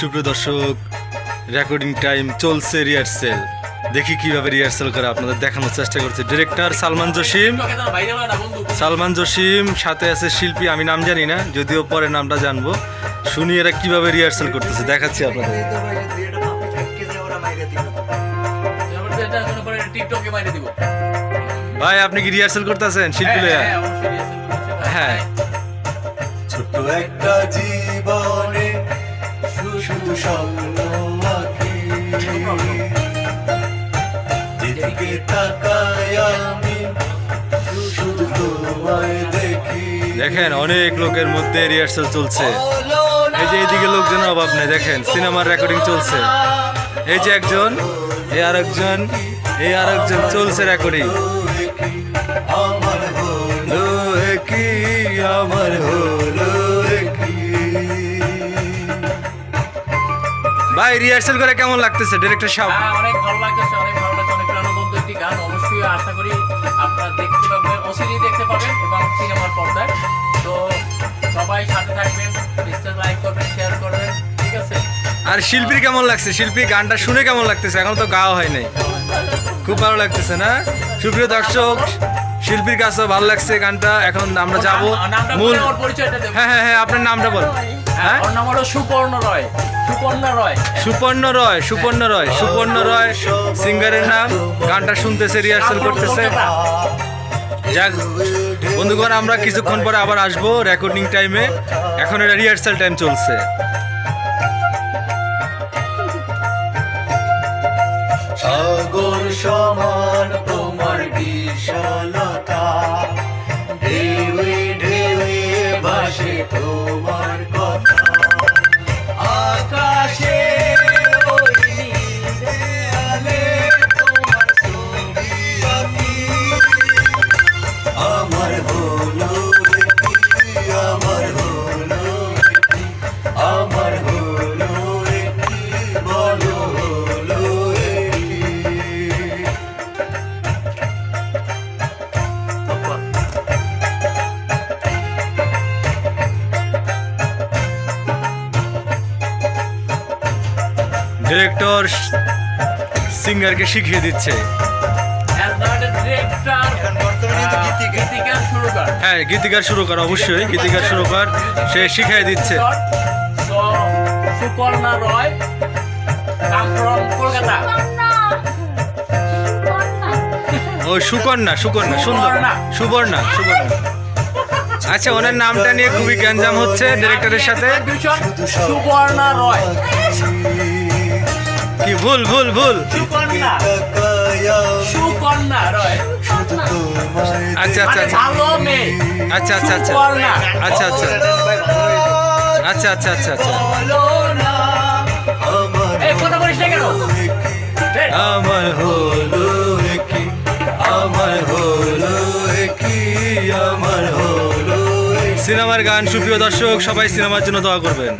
সুপ্রিয় দর্শক recording time চলছে রিহার্সেল দেখি কীভাবে রিহার্সেল করে আপনাদের দেখানোর চেষ্টা করছে। ডিরেক্টর সালমান জসিম। সালমান জসিম সাথে আছে শিল্পী আমি নাম জানি না যদিও পরে নামটা জানব। শুনি এরা কীভাবে রিহার্সেল করতেছে দেখাচ্ছি আপনাদের। ভাই আপনি কি রিহার্সেল করতেছেন শিল্পী লইয়া? হ্যাঁ ছোট্ট একটা শুধু স্বপ্ন আঁকি যেদিকে তাকাই আমি শুধু তোমায় দেখি। দেখেন অনেক লোকের মধ্যে রিহার্সেল চলছে। এই যে এইদিকে লোকজনের অভাব নেই দেখেন সিনেমার রেকর্ডিং চলছে। এই যে একজন এই আরেকজন এই আরেকজন চলছে রেকর্ডিং আমার হলো কি? আমার হলো ভাই রিহার্সেল করে কেমন লাগতেছে? ডিরেক্টর সাহেব? হ্যাঁ, অনেক ভালো লাগতেছে অনেক ভালো লাগছে অনেক প্রাণবন্ত একটি গান। অবশ্যই আশা করি আপনারা দেখতে পাবেন অচিরেই দেখতে পাবেন এবং সিনেমার পর্দায়। তো সবাই সাথে থাকবেন পেজটা লাইক করবেন শেয়ার করবেন ঠিক আছে? আর শিল্পীর কেমন লাগছে? শিল্পী গানটা শুনে কেমন লাগতেছে? এখন তো গাওয়া হয় নাই। খুব ভালো লাগতেছে না? সুপ্রিয় দর্শক শিল্পীর কাছেও ভালো লাগছে গানটা। এখন আমরা যাব মূল হ্যাঁ হ্যাঁ হ্যাঁ আপনার নামটা বল হ্যাঁ? নাম হলো সুপর্ণ রয়। সুপর্ণ রয়। সুপর্ণ রয় সুপর্ণ রয় সুপর্ণ রয় সিঙ্গারের নাম। গানটা শুনতেছে রিহার্সেল করতেছে। যাক বন্ধুগণ আমরা কিছুক্ষণ পরে আবার আসব রেকর্ডিং টাইমে এখন এটা রিহার্সাল টাইম চলছে। Jehovah. ডিরেক্টর সিঙ্গারকে শিখিয়ে দিচ্ছে। ডিরেক্টর এখন বর্তমানে তো গীতিকা। গীতিকার। শুরু কর হ্যাঁ গীতিকার শুরু কর অবশ্যই গীতিকার শুরু কর সে শিখিয়ে দিচ্ছে। রয় কলকাতা। ও সুকন্যা সুকন্যা সুন্দর। সুবর্ণা সুবর্ণা। আচ্ছা ওনার নামটা নিয়ে খুবই গ্যাঞ্জাম হচ্ছে ডিরেক্টরের সাথে। সুবর্ণা রয়। কি ভুল ভুল ভুল? সুকন্যা। রয়। আচ্ছা আচ্ছা আচ্ছা মানে আচ্ছা। ভালো মেয়ে। আচ্ছা আচ্ছা আচ্ছা। সুপর্ণা আচ্ছা আচ্ছা। আচ্ছা আচ্ছা আচ্ছা আচ্ছা। সিনেমার গান সুপ্রিয় দর্শক সবাই সিনেমার জন্য দোয়া করবেন।